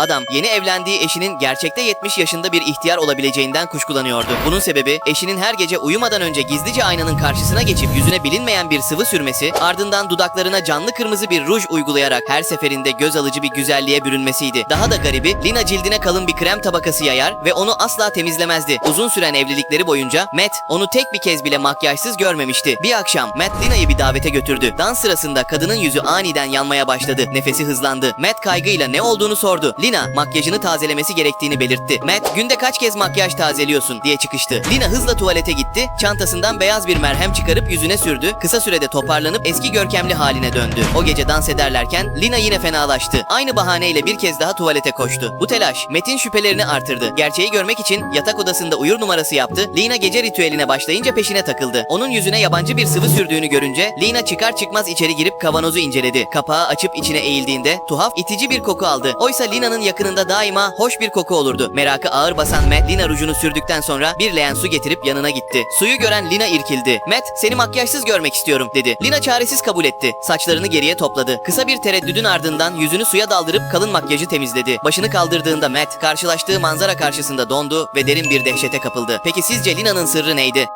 Adam yeni evlendiği eşinin gerçekte 70 yaşında bir ihtiyar olabileceğinden kuşkulanıyordu. Bunun sebebi eşinin her gece uyumadan önce gizlice aynanın karşısına geçip yüzüne bilinmeyen bir sıvı sürmesi, ardından dudaklarına canlı kırmızı bir ruj uygulayarak her seferinde göz alıcı bir güzelliğe bürünmesiydi. Daha da garibi Lina cildine kalın bir krem tabakası yayar ve onu asla temizlemezdi. Uzun süren evlilikleri boyunca Matt onu tek bir kez bile makyajsız görmemişti. Bir akşam Matt Lina'yı bir davete götürdü. Dans sırasında kadının yüzü aniden yanmaya başladı. Nefesi hızlandı. Matt kaygıyla ne olduğunu sordu. Lina makyajını tazelemesi gerektiğini belirtti. Matt günde kaç kez makyaj tazeliyorsun diye çıkıştı. Lina hızla tuvalete gitti. Çantasından beyaz bir merhem çıkarıp yüzüne sürdü. Kısa sürede toparlanıp eski görkemli haline döndü. O gece dans ederlerken Lina yine fenalaştı. Aynı bahaneyle bir kez daha tuvalete koştu. Bu telaş Matt'in şüphelerini artırdı. Gerçeği görmek için yatak odasında uyur numarası yaptı. Lina gece ritüeline başlayınca peşine takıldı. Onun yüzüne yabancı bir sıvı sürdüğünü görünce Lina çıkar çıkmaz içeri girip kavanozu inceledi. Kapağı açıp içine eğildiğinde tuhaf itici bir koku aldı. Oysa Lina'nın yakınında daima hoş bir koku olurdu. Merakı ağır basan Matt Lina rujunu sürdükten sonra bir leğen su getirip yanına gitti. Suyu gören Lina irkildi. Matt seni makyajsız görmek istiyorum dedi. Lina çaresiz kabul etti. Saçlarını geriye topladı. Kısa bir tereddüdün ardından yüzünü suya daldırıp kalın makyajı temizledi. Başını kaldırdığında Matt karşılaştığı manzara karşısında dondu ve derin bir dehşete kapıldı. Peki sizce Lina'nın sırrı neydi?